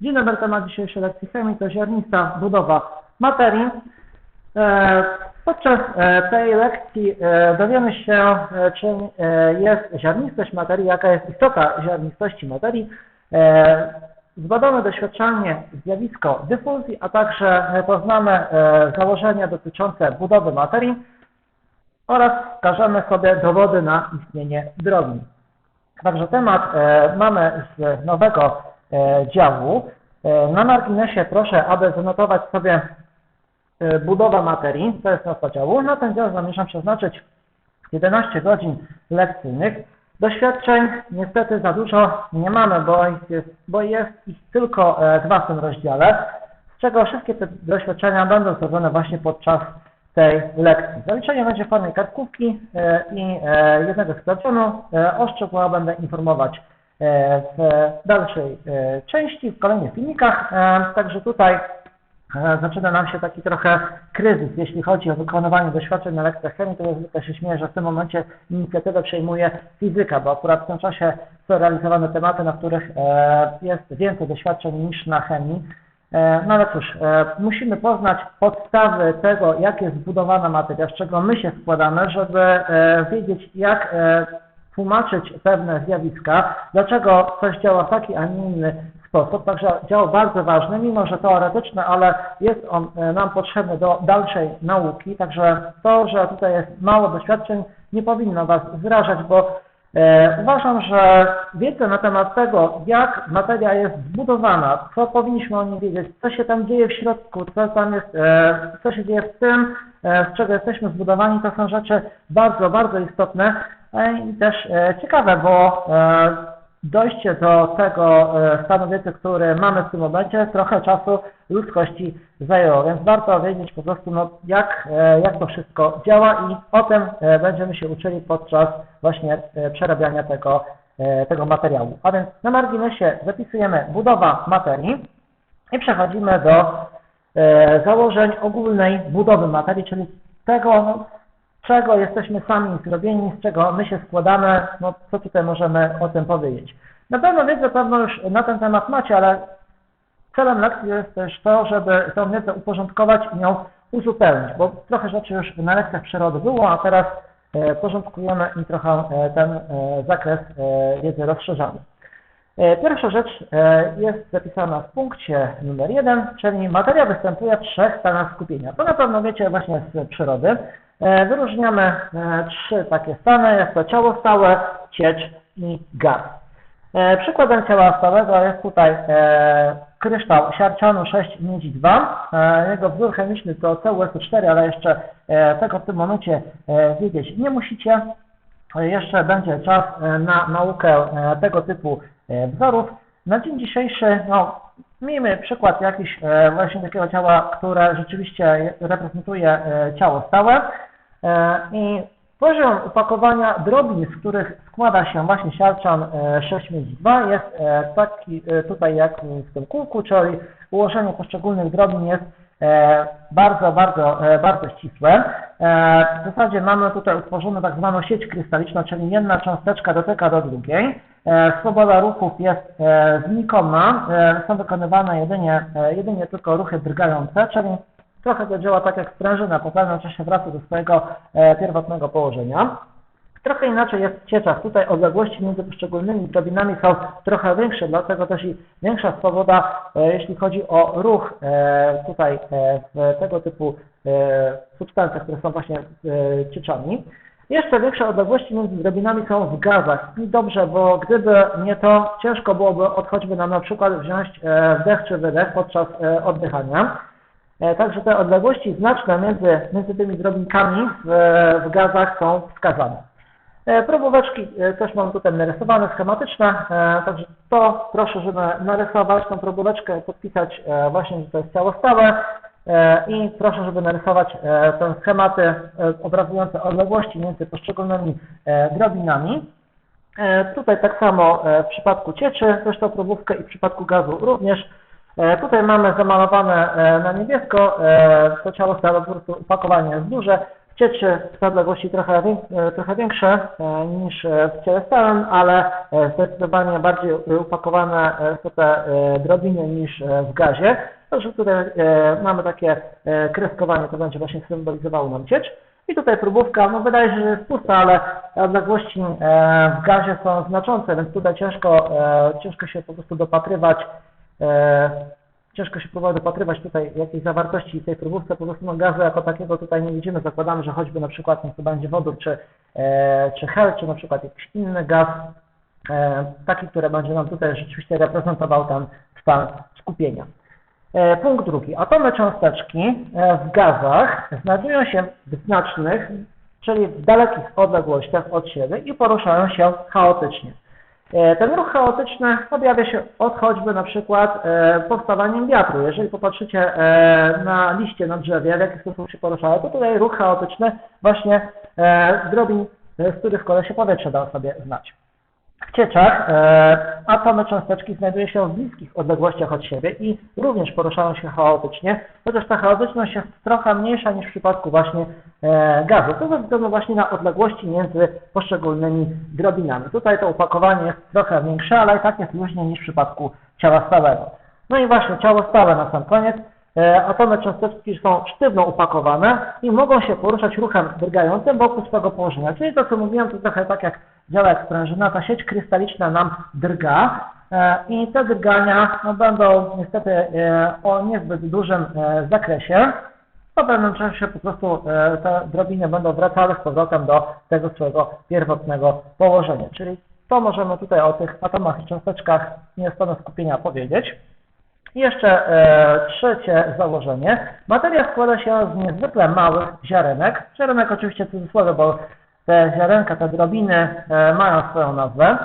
Dzień dobry, temat dzisiejszej lekcji chemii ziarnista budowa materii. E, Podczas e, tej lekcji e, dowiemy się, czym jest ziarnistość materii, jaka jest istota ziarnistości materii. Zbadamy doświadczalnie zjawisko dyfuzji, a także poznamy założenia dotyczące budowy materii oraz wskażemy sobie dowody na istnienie drogi. Także temat mamy z nowego działu. E, Na marginesie proszę, aby zanotować sobie e, budowa materii, to jest nazwa działu. Na ten dział zamierzam przeznaczyć 11 godzin lekcyjnych. Doświadczeń niestety za dużo nie mamy, bo, jest, bo jest ich tylko e, dwa w tym rozdziale, z czego wszystkie te doświadczenia będą zrobione właśnie podczas tej lekcji. Zaliczenie będzie w formie kartkówki e, i e, jednego sprawdzianu. E, O szczegółach będę informować e, w dalszej e, części, w kolejnych filmikach. E, Także tutaj e, zaczyna nam się taki trochę kryzys, jeśli chodzi o wykonywanie doświadczeń na lekcjach chemii, to ja zwykle się śmieję, że w tym momencie inicjatywę przejmuje fizyka, bo akurat w tym czasie są realizowane tematy, na których e, jest więcej doświadczeń niż na chemii. E, No ale cóż, e, musimy poznać podstawy tego, jak jest zbudowana materia, z czego my się składamy, żeby e, wiedzieć, jak e, tłumaczyć pewne zjawiska, dlaczego coś działa w taki, a nie inny sposób. Także dział bardzo ważny, mimo że teoretyczny, ale jest on e, nam potrzebny do dalszej nauki. Także to, że tutaj jest mało doświadczeń, nie powinno Was zrażać, bo e, uważam, że wiedza na temat tego, jak materia jest zbudowana, co powinniśmy o niej wiedzieć, co się tam dzieje w środku, co tam jest, e, co się dzieje w tym, e, z czego jesteśmy zbudowani, to są rzeczy bardzo, bardzo istotne i też e, ciekawe, bo e, dojście do tego e, stanu wiedzy, który mamy w tym momencie, trochę czasu ludzkości zajęło, więc warto wiedzieć po prostu, no, jak, jak to wszystko działa i o tym będziemy się uczyli podczas właśnie przerabiania tego, tego materiału. A więc na marginesie zapisujemy budowa materii i przechodzimy do założeń ogólnej budowy materii, czyli tego, no, czego jesteśmy sami zrobieni, z czego my się składamy, no co tutaj możemy o tym powiedzieć. Na pewno wiedzę pewno już na ten temat macie, ale celem lekcji jest też to, żeby tę wiedzę uporządkować i ją uzupełnić, bo trochę rzeczy już na lekcjach przyrody było, a teraz e, porządkujemy i trochę e, ten e, zakres wiedzy rozszerzamy. Pierwsza rzecz jest zapisana w punkcie numer 1, czyli materia występuje w trzech stanach skupienia. To na pewno wiecie właśnie z przyrody. E, Wyróżniamy e, trzy takie stany, jest to ciało stałe, ciecz i gaz. E, Przykładem ciała stałego jest tutaj kryształ siarcianu 6 miedzi 2. E, Jego wzór chemiczny to CuSO4, ale jeszcze tego w tym momencie wiedzieć nie musicie. Jeszcze będzie czas na naukę tego typu wzorów. Na dzień dzisiejszy, no, miejmy przykład jakiś e, właśnie takiego ciała, które rzeczywiście reprezentuje e, ciało stałe E, i poziom upakowania drobnin, z których składa się właśnie siarczan e, 6 miedź 2 jest taki tutaj jak w tym kółku, czyli ułożenie poszczególnych drobnin jest bardzo, bardzo, bardzo ścisłe. W zasadzie mamy tutaj utworzoną tak zwaną sieć krystaliczną, czyli jedna cząsteczka dotyka do drugiej. E, Swoboda ruchów jest e, znikoma, e, są wykonywane jedynie, jedynie tylko ruchy drgające, czyli trochę to działa tak jak sprężyna, po pewnym czasie wraca do swojego pierwotnego położenia. Trochę inaczej jest w cieczach. Tutaj odległości między poszczególnymi drobinami są trochę większe, dlatego też i większa swoboda, jeśli chodzi o ruch tutaj w tego typu substancjach, które są właśnie cieczami. Jeszcze większe odległości między drobinami są w gazach. I dobrze, bo gdyby nie to, ciężko byłoby od choćby nam na przykład wziąć e, wdech czy wydech podczas e, oddychania. E, Także te odległości znaczne między, między tymi drobinkami w, w gazach są wskazane. E, Probóweczki e, też mam tutaj narysowane, schematyczne, e, także to proszę, żeby narysować tą probóweczkę, podpisać e, właśnie, że to jest ciało stałe e, i proszę, żeby narysować e, te schematy e, obrazujące odległości między poszczególnymi e, drobinami. E, Tutaj tak samo e, w przypadku cieczy, zresztą probówkę i w przypadku gazu również. E, Tutaj mamy zamalowane e, na niebiesko, e, to ciało stałe, po prostu opakowanie jest duże. W cieczy w odległości trochę, e, trochę większe e, niż e, w ciele stałym, ale e, zdecydowanie bardziej upakowane e, są te e, drobiny niż e, w gazie. Także tutaj e, mamy takie e, kreskowanie, to będzie właśnie symbolizowało nam ciecz. I tutaj próbówka, no wydaje się, że jest pusta, ale odległości e, w gazie są znaczące, więc tutaj ciężko, e, ciężko się po prostu dopatrywać, e, ciężko się próbować dopatrywać tutaj jakiejś zawartości w tej próbówce, po prostu no, gazu jako takiego tutaj nie widzimy, zakładamy, że choćby na przykład niech to będzie wodór, czy, e, czy hel, czy na przykład jakiś inny gaz, e, taki, który będzie nam tutaj rzeczywiście reprezentował ten stan skupienia. E, Punkt drugi. Atomy cząsteczki e, w gazach znajdują się w znacznych, czyli w dalekich odległościach od siebie i poruszają się chaotycznie. E, Ten ruch chaotyczny objawia się od choćby na przykład powstawaniem wiatru. Jeżeli popatrzycie na liście na drzewie, w jaki sposób się poruszają, to tutaj ruch chaotyczny właśnie drobin, z których kole się powietrze da sobie znać. W cieczach e, atomy cząsteczki znajdują się w bliskich odległościach od siebie i również poruszają się chaotycznie, chociaż ta chaotyczność jest trochę mniejsza niż w przypadku właśnie e, gazu. To ze względu właśnie na odległości między poszczególnymi drobinami. Tutaj to opakowanie jest trochę większe, ale i tak jest luźniej niż w przypadku ciała stałego. No i właśnie ciało stałe na sam koniec. E, Atomy cząsteczki są sztywno upakowane i mogą się poruszać ruchem drgającym wokół swego położenia. Czyli to, co mówiłem, to trochę tak jak działa jak sprężyna, ta sieć krystaliczna nam drga e, i te drgania no, będą niestety e, o niezbyt dużym e, zakresie. Po pewnym czasie po prostu te drobiny będą wracały z powrotem do tego swojego pierwotnego położenia. Czyli to możemy tutaj o tych atomach i cząsteczkach niestanu skupienia powiedzieć. I jeszcze e, trzecie założenie. Materia składa się z niezwykle małych ziarenek. Ziarenek oczywiście w cudzysłowie, bo te ziarenka, te drobiny e, mają swoją nazwę,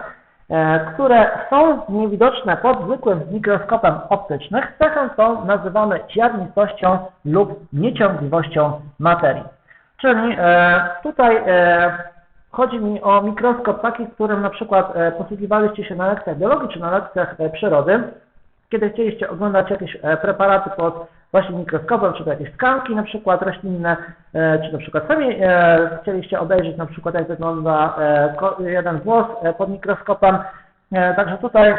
e, które są niewidoczne pod zwykłym mikroskopem optycznym. Cechą tą nazywamy ziarnistością lub nieciągliwością materii. Czyli e, tutaj chodzi mi o mikroskop taki, którym na przykład posługiwaliście się na lekcjach biologii czy na lekcjach przyrody kiedy chcieliście oglądać jakieś preparaty pod właśnie mikroskopem, czy to jakieś tkanki na przykład roślinne, e, czy na przykład sami e, chcieliście obejrzeć na przykład jak wygląda e, jeden włos pod mikroskopem. Także tutaj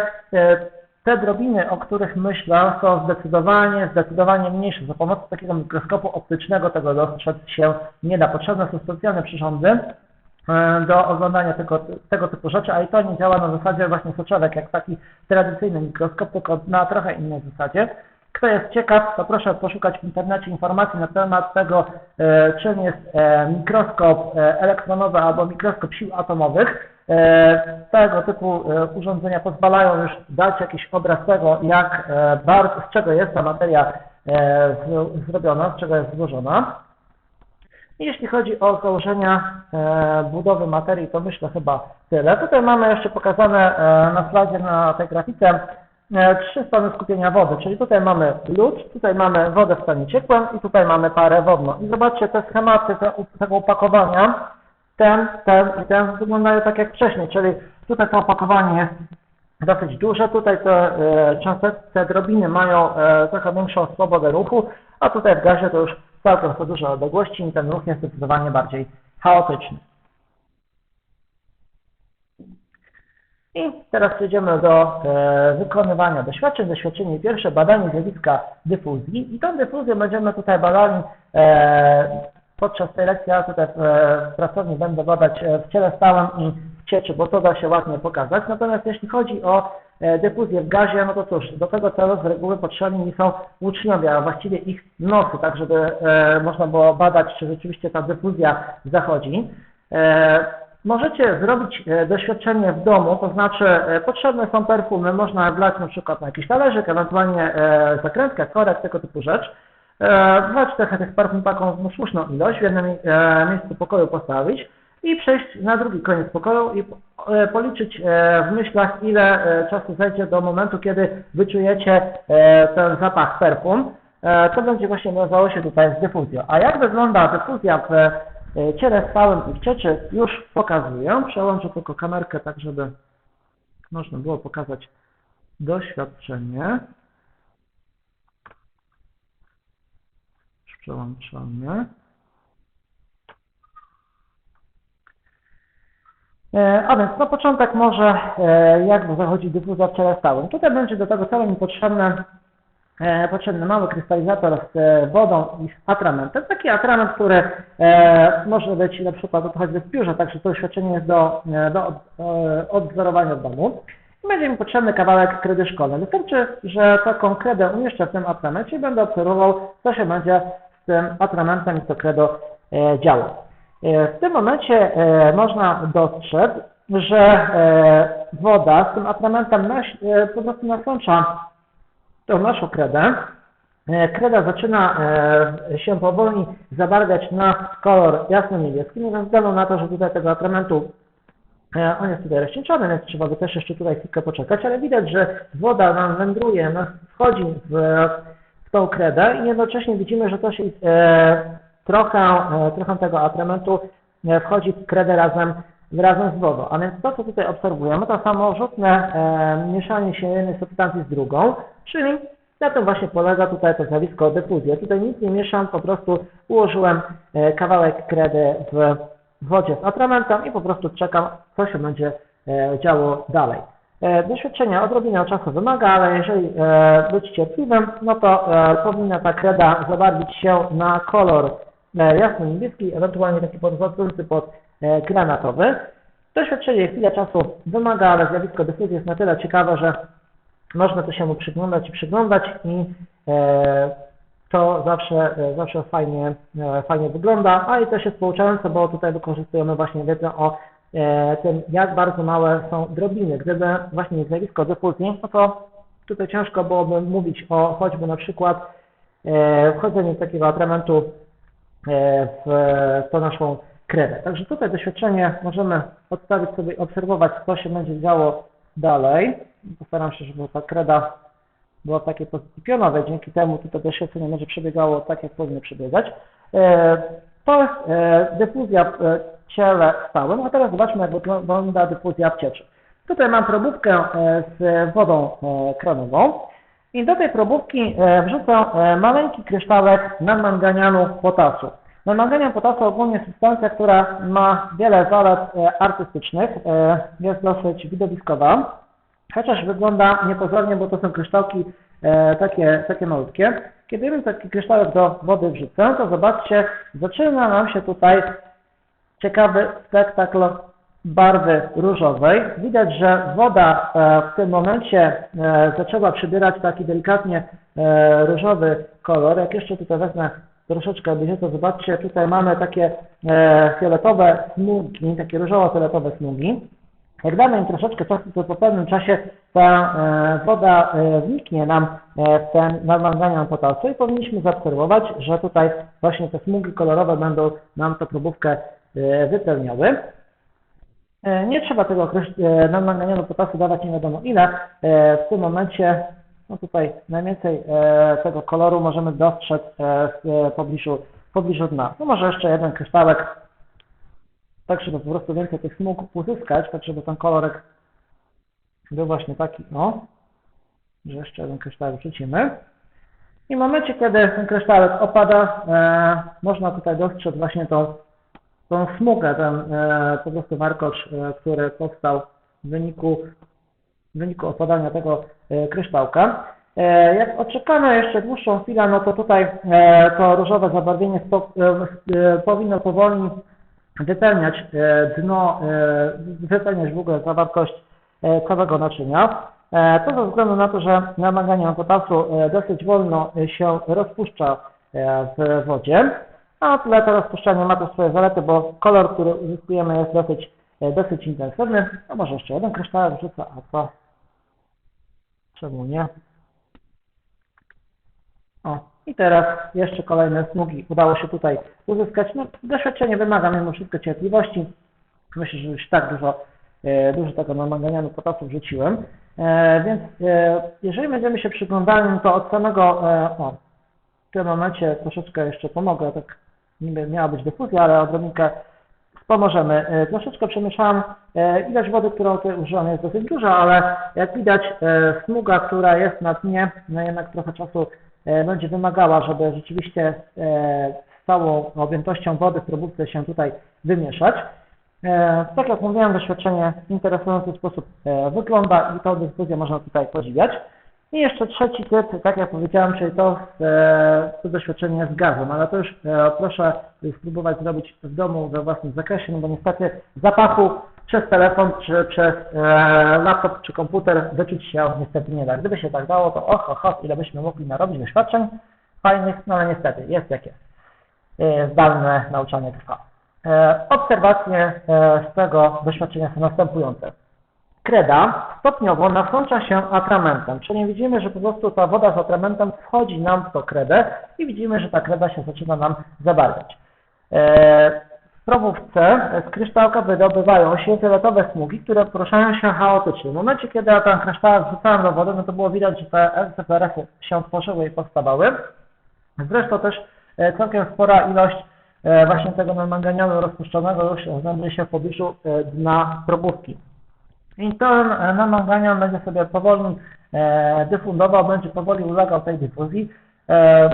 te drobiny, o których myślę, są zdecydowanie, zdecydowanie mniejsze. Za pomocą takiego mikroskopu optycznego tego dostrzec się nie da. Potrzebne są specjalne przyrządy, do oglądania tego, tego typu rzeczy, a i to nie działa na zasadzie właśnie soczewek, jak taki tradycyjny mikroskop, tylko na trochę innej zasadzie. Kto jest ciekaw, to proszę poszukać w internecie informacji na temat tego, e, czym jest e, mikroskop e, elektronowy albo mikroskop sił atomowych. Tego typu urządzenia pozwalają już dać jakiś obraz tego, jak bardzo, z czego jest ta materia zrobiona, z czego jest złożona. Jeśli chodzi o założenia budowy materii, to myślę chyba tyle. Tutaj mamy jeszcze pokazane na slajdzie na tej grafice trzy stany skupienia wody, czyli tutaj mamy lód, tutaj mamy wodę w stanie ciekłym i tutaj mamy parę wodną. I zobaczcie te schematy te, tego opakowania, ten, ten i ten wyglądają tak jak wcześniej, czyli tutaj to opakowanie jest dosyć duże. Tutaj te, e, te drobiny mają e, trochę większą swobodę ruchu, a tutaj w gazie to już całkiem są duże odległości i ten ruch jest zdecydowanie bardziej chaotyczny. I teraz przejdziemy do e, wykonywania doświadczeń. Doświadczenie pierwsze, badanie zjawiska dyfuzji. I tą dyfuzję będziemy tutaj badali e, podczas tej lekcji. Ja tutaj w, w pracowni będę badać e, w ciele stałym i w cieczy, bo to da się ładnie pokazać. Natomiast jeśli chodzi o e, dyfuzję w gazie, no to cóż, do tego celu z reguły potrzebni są uczniowie, a właściwie ich nosy, tak żeby e, można było badać, czy rzeczywiście ta dyfuzja zachodzi. E, Możecie zrobić e, doświadczenie w domu, to znaczy e, potrzebne są perfumy, można wlać na przykład na jakiś talerzyk, ewentualnie e, zakrętkę, korek, tego typu rzecz. Wlać trochę tych perfum taką no, słuszną ilość, w jednym miejscu pokoju postawić i przejść na drugi koniec pokoju i policzyć w myślach, ile czasu zajdzie do momentu, kiedy wyczujecie ten zapach perfum. To będzie właśnie nazywało się tutaj dyfuzją. A jak wygląda dyfuzja w E, ciele w i w ciocie już pokazuję. Przełączę tylko kamerkę tak, żeby można było pokazać doświadczenie. Już przełączamy. E, a więc na początek może e, jak zachodzi dyfuzja w ciele stałym. Tutaj będzie do tego celu mi potrzebne potrzebny mały krystalizator z e, wodą i z atramentem. Taki atrament, który e, może być na przykład choćby w piórze, także to doświadczenie jest do, e, do od, e, odwzorowania w domu. Będzie mi potrzebny kawałek kredy szkolnej. Wystarczy, że taką kredę umieszczę w tym atramencie i będę obserwował, co się będzie z tym atramentem i z to kredo e, działo. E, W tym momencie e, można dostrzec, że e, woda z tym atramentem e, po prostu nasącza tą naszą kredę. E, Kreda zaczyna e, się powoli zabarwiać na kolor jasno-niebieski, nie ze względu na to, że tutaj tego atramentu e, on jest tutaj rozcieńczony, więc trzeba by też jeszcze tutaj chwilkę poczekać, ale widać, że woda nam wędruje, wchodzi w, w tą kredę i jednocześnie widzimy, że to trochę, trochę tego atramentu wchodzi w kredę razem, razem z wodą. A więc to, co tutaj obserwujemy, to samorzutne e, mieszanie się jednej substancji z drugą, czyli na tym właśnie polega tutaj to zjawisko dyfuzji. Ja tutaj nic nie mieszam, po prostu ułożyłem e, kawałek kredy w wodzie z atramentem i po prostu czekam, co się będzie e, działo dalej. E, Doświadczenia odrobinę czasu wymaga, ale jeżeli e, być cierpliwym, no to e, powinna ta kreda zabarwić się na kolor e, jasno-niebieski, ewentualnie taki podchodzący pod e, granatowy. Doświadczenie chwilę czasu wymaga, ale zjawisko dyfuzji jest na tyle ciekawe, że można to się mu przyglądać i przyglądać i e, to zawsze, e, zawsze fajnie, fajnie wygląda, a i też jest pouczające, bo tutaj wykorzystujemy właśnie wiedzę o tym, jak bardzo małe są drobiny. Gdyby właśnie nie zjawisko dyfuzji, no to tutaj ciężko byłoby mówić o choćby na przykład wchodzeniu takiego atramentu e, w tą naszą kredę. Także tutaj doświadczenie możemy odstawić sobie, obserwować, co się będzie działo dalej. Postaram się, żeby ta kreda była w takiej pozycji pionowej. Dzięki temu tutaj doświadczenie będzie przebiegało tak, jak powinno przebiegać. E, To jest dyfuzja w ciele stałym, a teraz zobaczmy, jak wygląda dyfuzja w cieczy. Tutaj mam probówkę e, z wodą e, kranową i do tej probówki wrzucę maleńki kryształek nadmanganianu potasu. Nadmanganian potasu ogólnie substancja, która ma wiele zalet e, artystycznych, e, jest dosyć widowiskowa, chociaż wygląda niepozornie, bo to są kryształki e, takie, takie malutkie. Kiedy bym taki kryształek do wody wrzucę, to zobaczcie, zaczyna nam się tutaj ciekawy spektakl barwy różowej. Widać, że woda w tym momencie zaczęła przybierać taki delikatnie różowy kolor. Jak jeszcze tutaj wezmę troszeczkę to zobaczcie, tutaj mamy takie e, fioletowe smugi, takie różowo-fioletowe smugi. Jak damy im troszeczkę czasu, to po pewnym czasie ta e, woda e, wniknie nam e, w ten nadmanganian potasu i powinniśmy zaobserwować, że tutaj właśnie te smugi kolorowe będą nam tę probówkę e, wypełniały. E, Nie trzeba tego e, nadmanganianu potasu dawać nie wiadomo ile. E, W tym momencie, no tutaj najwięcej e, tego koloru możemy dostrzec e, w pobliżu, pobliżu dna. No może jeszcze jeden kryształek, tak żeby po prostu więcej tych smug uzyskać, tak żeby ten kolorek był właśnie taki, no, że jeszcze jeden kryształek wrzucimy. I w momencie, kiedy ten kryształek opada, e, można tutaj dostrzec właśnie tą tą smugę, ten e, po prostu warkocz, e, który powstał w wyniku, w wyniku opadania tego e, kryształka. E, jak odczekamy jeszcze dłuższą chwilę, no to tutaj e, to różowe zabarwienie powinno powoli wypełniać dno, wypełniać w ogóle zawartość całego naczynia. To ze względu na to, że namanganian potasu dosyć wolno się rozpuszcza w wodzie. A tyle to rozpuszczanie ma też swoje zalety, bo kolor, który uzyskujemy jest dosyć, dosyć intensywny. A może jeszcze jeden kryształek wrzucę, a co? Czemu nie? O, i teraz jeszcze kolejne smugi udało się tutaj uzyskać. No, doświadczenie wymaga mimo wszystko cierpliwości. Myślę, że już tak dużo, e, dużo tego namanganianu potasu wrzuciłem. E, więc e, jeżeli będziemy się przyglądali, to od samego, o, w tym momencie troszeczkę jeszcze pomogę, tak niby miała być dyfuzja, ale odrobinkę pomożemy. E, Troszeczkę przemieszałam e, ilość wody, którą tutaj użyłam jest dosyć duża, ale jak widać e, smuga, która jest na dnie, no jednak trochę czasu będzie wymagała, żeby rzeczywiście z całą objętością wody w probówce się tutaj wymieszać. Tak jak mówiłem, doświadczenie w interesujący sposób wygląda i tą dyfuzję można tutaj podziwiać. I jeszcze trzeci typ, tak jak powiedziałem, czyli to, e, to doświadczenie z gazem, ale to już e, proszę spróbować zrobić w domu we własnym zakresie, no bo niestety zapachu przez telefon, czy przez e, laptop, czy komputer wyczuć się niestety nie da. Gdyby się tak dało, to och, och, och ile byśmy mogli narobić doświadczeń fajnych, no ale niestety jest jak jest. E, zdalne nauczanie trwa. Obserwacje z tego doświadczenia są następujące. Kreda stopniowo nasącza się atramentem, czyli widzimy, że po prostu ta woda z atramentem wchodzi nam w tą kredę i widzimy, że ta kreda się zaczyna nam zabarwiać. E, W probówce z kryształka wydobywają się fioletowe smugi, które poruszają się chaotycznie. W momencie, kiedy ja ten kryształek wrzucałem do wody, no to było widać, że te LCPRS-y się tworzyły i powstawały. Zresztą też e, całkiem spora ilość e, właśnie tego namanganianu rozpuszczonego już znajduje się w pobliżu dna probówki. I ten e, namanganian będzie sobie powoli e, dyfundował, będzie powoli ulegał tej dyfuzji, e,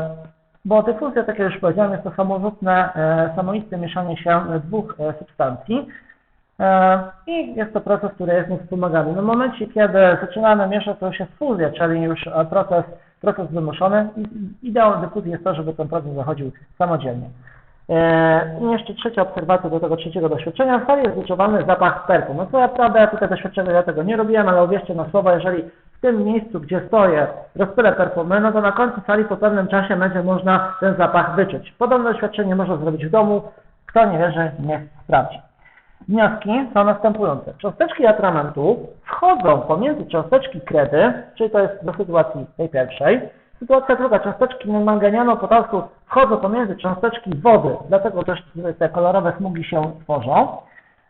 bo dyfuzja, tak jak już powiedziałem, jest to samorzutne, samoistne mieszanie się dwóch substancji i jest to proces, który jest niewspomagany. No w momencie, kiedy zaczynamy mieszać, to jest fuzja, czyli już proces, proces wymuszony i ideą dyfuzji jest to, żeby ten proces zachodził samodzielnie. E, I jeszcze trzecia obserwacja do tego trzeciego doświadczenia. W sali jest wyczuwany zapach perfum. No co ja prawda, ja tutaj doświadczenia ja tego nie robiłem, ale uwierzcie na słowo, jeżeli w tym miejscu, gdzie stoję, rozpylę perfumy, no to na końcu sali po pewnym czasie będzie można ten zapach wyczuć. Podobne doświadczenie można zrobić w domu. Kto nie wierzy, niech sprawdzi. Wnioski są następujące. Cząsteczki atramentu wchodzą pomiędzy cząsteczki kredy, czyli to jest do sytuacji tej pierwszej. Sytuacja druga, cząsteczki manganianu potasu wchodzą pomiędzy cząsteczki wody, dlatego też te kolorowe smugi się tworzą.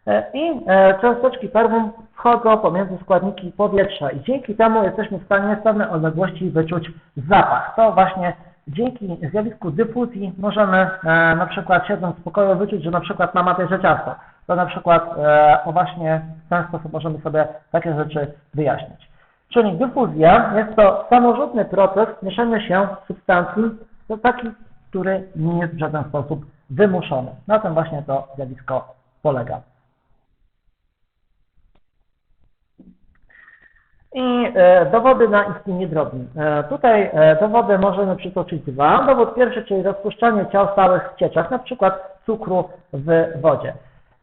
E, I e, cząsteczki perfum wchodzą pomiędzy składniki powietrza i dzięki temu jesteśmy w stanie z pewnej odległości wyczuć zapach. To właśnie dzięki zjawisku dyfuzji możemy e, na przykład siedząc w pokoju wyczuć, że na przykład mama bierze ciasto. To na przykład o właśnie w ten sposób możemy sobie takie rzeczy wyjaśnić. Czyli dyfuzja jest to samorzutny proces mieszania się substancji, to taki, który nie jest w żaden sposób wymuszony. Na tym właśnie to zjawisko polega. I e, dowody na istnienie drobni. E, tutaj e, dowody możemy przytoczyć dwa. Dowód pierwszy, czyli rozpuszczanie ciał stałych w cieczach, na przykład cukru w wodzie.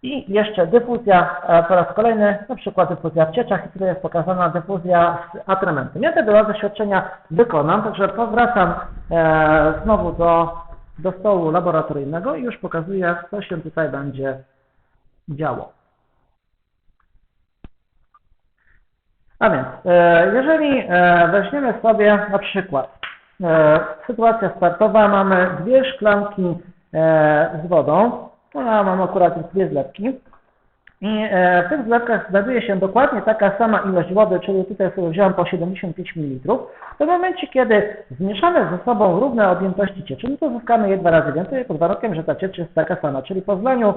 I jeszcze dyfuzja po raz kolejny, na przykład dyfuzja w cieczach, i tutaj jest pokazana dyfuzja z atramentem. Ja te dwa doświadczenia wykonam, także powracam e, znowu do, do stołu laboratoryjnego i już pokazuję, co się tutaj będzie działo. A więc, e, jeżeli e, weźmiemy sobie na przykład e, sytuacja startowa, mamy dwie szklanki e, z wodą, no, ja mam akurat dwie zlewki i e, w tych zlewkach znajduje się dokładnie taka sama ilość wody, czyli tutaj sobie wziąłem po 75 ml. W momencie, kiedy zmieszamy ze sobą równe objętości cieczy, no to uzyskamy je dwa razy więcej, pod warunkiem, że ta ciecz jest taka sama, czyli po zlaniu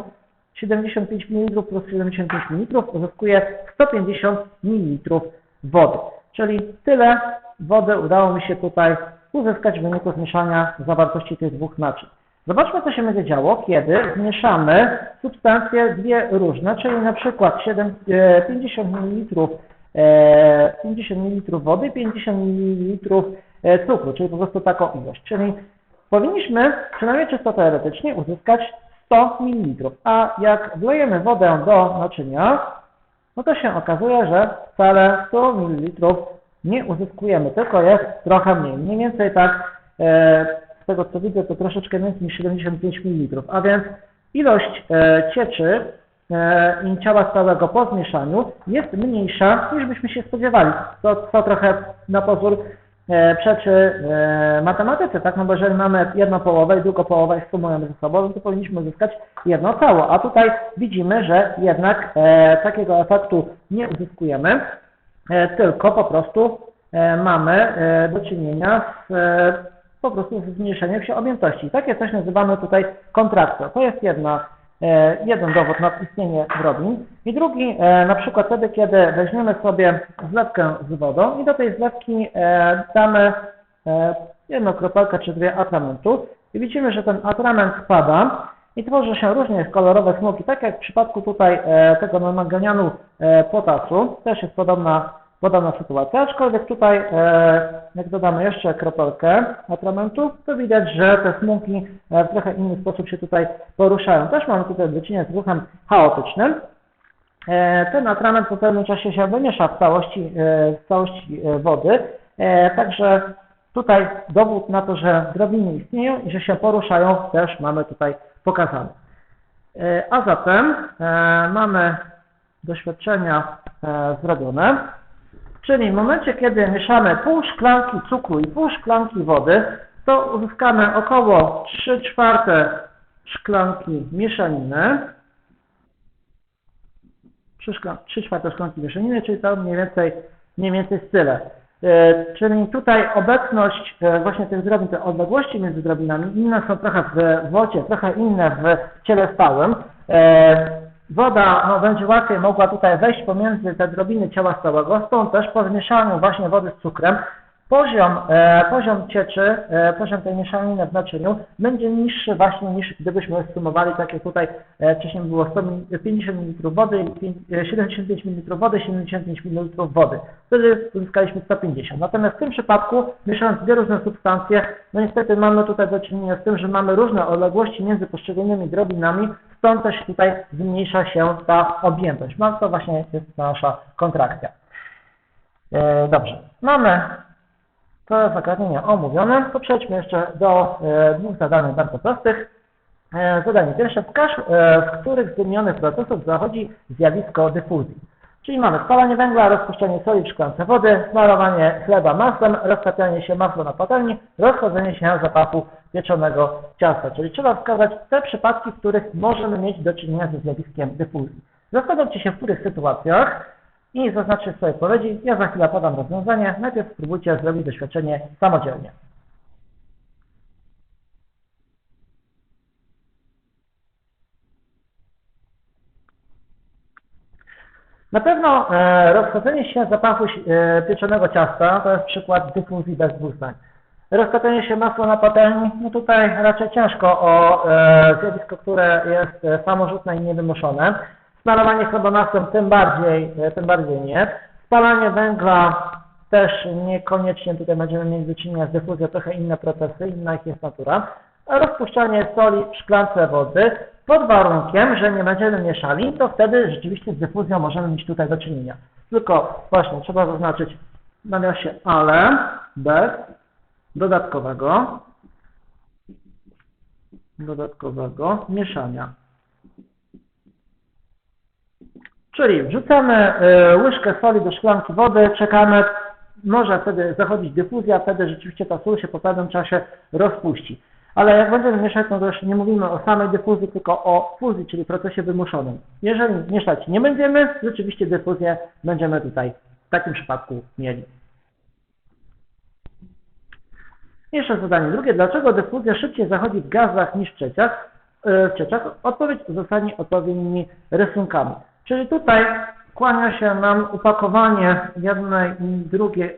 75 ml plus 75 ml uzyskuje 150 ml wody. Czyli tyle wody udało mi się tutaj uzyskać w wyniku zmieszania zawartości tych dwóch naczyń. Zobaczmy, co się będzie działo, kiedy zmieszamy substancje dwie różne, czyli na przykład 7, e, 50 ml, e, 50 ml wody, 50 ml e, cukru, czyli po prostu taką ilość. Czyli powinniśmy, przynajmniej czysto teoretycznie, uzyskać 100 ml. A jak wlejemy wodę do naczynia, no to się okazuje, że wcale 100 ml nie uzyskujemy, tylko jest trochę mniej. Mniej więcej tak, e, tego co widzę, to troszeczkę więcej niż 75 ml. A więc ilość e, cieczy e, ciała stałego po zmieszaniu jest mniejsza niż byśmy się spodziewali. To, co trochę na pozór e, przeczy matematyce, tak? No bo jeżeli mamy jedną połowę i drugą połowę i sumujemy ze sobą, no to powinniśmy uzyskać jedno cało. A tutaj widzimy, że jednak takiego efektu nie uzyskujemy, tylko po prostu mamy do czynienia z po prostu z zmniejszeniem się objętości. Takie coś nazywamy tutaj kontrakcją. To jest jedna, e, jeden dowód na istnienie drobin. I drugi, e, na przykład wtedy, kiedy weźmiemy sobie zlewkę z wodą i do tej zlewki e, damy jedną kropelkę czy dwie atramentu i widzimy, że ten atrament spada i tworzy się różnie kolorowe smoki, tak jak w przypadku tutaj tego namaganianu e, potasu, też jest podobna, podobna sytuacja, aczkolwiek tutaj e, jak dodamy jeszcze kropelkę atramentu, to widać, że te smoki e, w trochę inny sposób się tutaj poruszają. Też mamy tutaj do czynienia z ruchem chaotycznym. E, Ten atrament po pewnym czasie się wymiesza w całości, w całości wody, także tutaj dowód na to, że drobiny istnieją i że się poruszają też mamy tutaj pokazane. E, A zatem mamy doświadczenia zrobione, czyli w momencie, kiedy mieszamy pół szklanki cukru i pół szklanki wody, to uzyskamy około 3 czwarte szklanki mieszaniny, 3, szklan, 3 czwarte szklanki mieszaniny, czyli to mniej więcej, mniej więcej tyle. E, Czyli tutaj obecność e, właśnie tych drobin, te odległości między drobinami, inne są trochę w wodzie, trochę inne w ciele stałym. Woda no, będzie łatwiej mogła tutaj wejść pomiędzy te drobiny ciała stałego, stąd też po zmieszaniu właśnie wody z cukrem poziom, e, poziom cieczy, e, poziom tej mieszaniny w naczyniu będzie niższy właśnie niż gdybyśmy sumowali, tak jak tutaj e, wcześniej było 100, mil- 50 ml wody, i pięć- e, 75 ml wody, 75 ml wody. Wtedy uzyskaliśmy 150. Natomiast w tym przypadku, mieszając dwie różne substancje, no niestety mamy tutaj do czynienia z tym, że mamy różne odległości między poszczególnymi drobinami, stąd też tutaj zmniejsza się ta objętość. No to właśnie jest nasza kontrakcja. E, Dobrze, mamy to zagadnienie omówione, to przejdźmy jeszcze do e, dwóch zadań bardzo prostych. E, zadanie pierwsze, wskaż, e, w których z wymienionych procesów zachodzi zjawisko dyfuzji. Czyli mamy spalanie węgla, rozpuszczenie soli w szklance wody, smarowanie chleba masłem, roztapianie się masła na patelni, rozchodzenie się zapachu pieczonego ciasta. Czyli trzeba wskazać te przypadki, w których możemy mieć do czynienia ze zjawiskiem dyfuzji. Zastanówcie się, w których sytuacjach i zaznaczcie swoje odpowiedzi. Ja za chwilę podam rozwiązanie. Najpierw spróbujcie zrobić doświadczenie samodzielnie. Na pewno e, rozchodzenie się zapachu e, pieczonego ciasta to jest przykład dyfuzji bez dwóch zdań. Roztopienie się masła na patelni, no tutaj raczej ciężko o e, zjawisko, które jest e, samorzutne i niewymuszone. Smarowanie chleba masłem tym bardziej, e, tym bardziej nie. Spalanie węgla też niekoniecznie tutaj będziemy mieli do czynienia z dyfuzją, trochę inne procesy, inna ich jest natura. Rozpuszczanie soli w szklance wody pod warunkiem, że nie będziemy mieszali, to wtedy rzeczywiście z dyfuzją możemy mieć tutaj do czynienia. Tylko właśnie trzeba zaznaczyć w nawiasie ale bez dodatkowego dodatkowego mieszania. Czyli wrzucamy y, łyżkę soli do szklanki wody, czekamy, może wtedy zachodzić dyfuzja, wtedy rzeczywiście ta sól się po pewnym czasie rozpuści. Ale jak będziemy mieszać, no to już nie mówimy o samej dyfuzji, tylko o fuzji, czyli procesie wymuszonym. Jeżeli mieszać nie będziemy, rzeczywiście dyfuzję będziemy tutaj w takim przypadku mieli. Jeszcze zadanie drugie. Dlaczego dyfuzja szybciej zachodzi w gazach niż w cieciach? e, W cieczach? Odpowiedź uzasadni odpowiednimi rysunkami. Czyli tutaj kłania się nam upakowanie jednej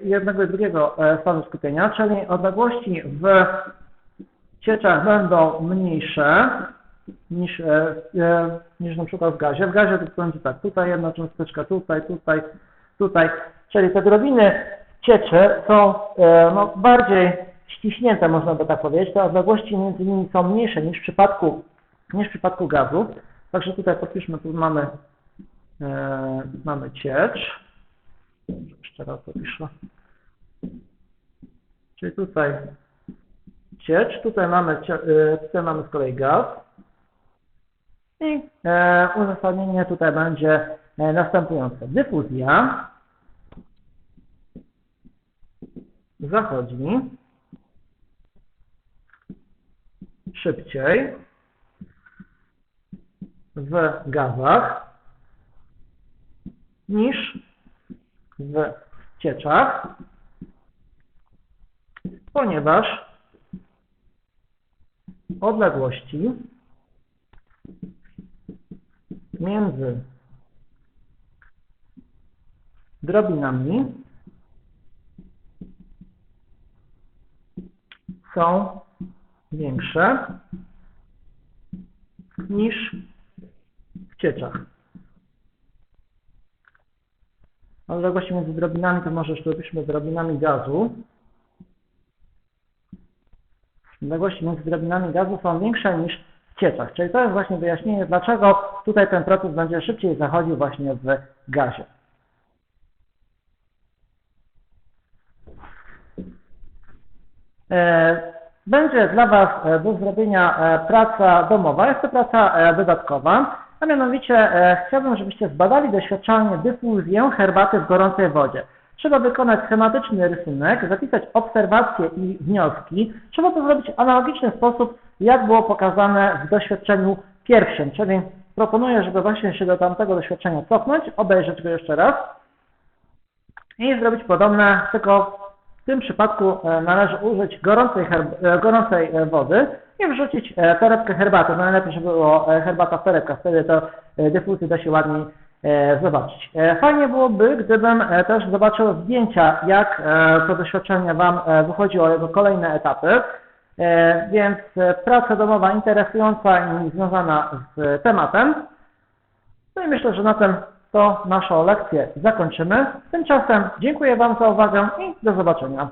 jednego i drugiego e, stanu skupienia, czyli odległości w cieczach będą mniejsze niż, e, e, niż na przykład w gazie. W gazie to będzie tak, tutaj jedna cząsteczka, tutaj, tutaj, tutaj. Czyli te drobiny cieczy są no, bardziej ściśnięte, można by tak powiedzieć. Te odległości między nimi są mniejsze niż w przypadku, niż w przypadku gazu. Także tutaj podpiszmy, tu mamy, mamy ciecz. Jeszcze raz zapiszę. Czyli tutaj ciecz, tutaj mamy, e, tutaj mamy z kolei gaz. I e, uzasadnienie tutaj będzie e, następujące. Dyfuzja zachodzi szybciej w gazach niż w cieczach, ponieważ odległości między drobinami są większe niż w cieczach. A odległości między drobinami to może dopiszmy drobinami gazu. Odległości między drobinami gazu są większe niż w cieczach, czyli to jest właśnie wyjaśnienie, dlaczego tutaj ten proces będzie szybciej zachodził właśnie w gazie. E, Będzie dla Was e, do zrobienia e, praca domowa. Jest to praca dodatkowa, a mianowicie e, chciałbym, żebyście zbadali doświadczalnie dyfuzję herbaty w gorącej wodzie. Trzeba wykonać schematyczny rysunek, zapisać obserwacje i wnioski. Trzeba to zrobić w analogiczny sposób, jak było pokazane w doświadczeniu pierwszym, czyli proponuję, żeby właśnie się do tamtego doświadczenia cofnąć, obejrzeć go jeszcze raz i zrobić podobne, tylko tym przypadku e, należy użyć gorącej, e, gorącej e, wody i wrzucić torebkę herbaty. No najlepiej, żeby było herbata w torebkach, wtedy to dyfuzję da się ładniej zobaczyć. Fajnie byłoby, gdybym też zobaczył zdjęcia, jak to doświadczenie Wam wychodziło, jego kolejne etapy. Więc praca domowa interesująca i związana z tematem. No i myślę, że na tym to naszą lekcję zakończymy. Tymczasem dziękuję Wam za uwagę i do zobaczenia.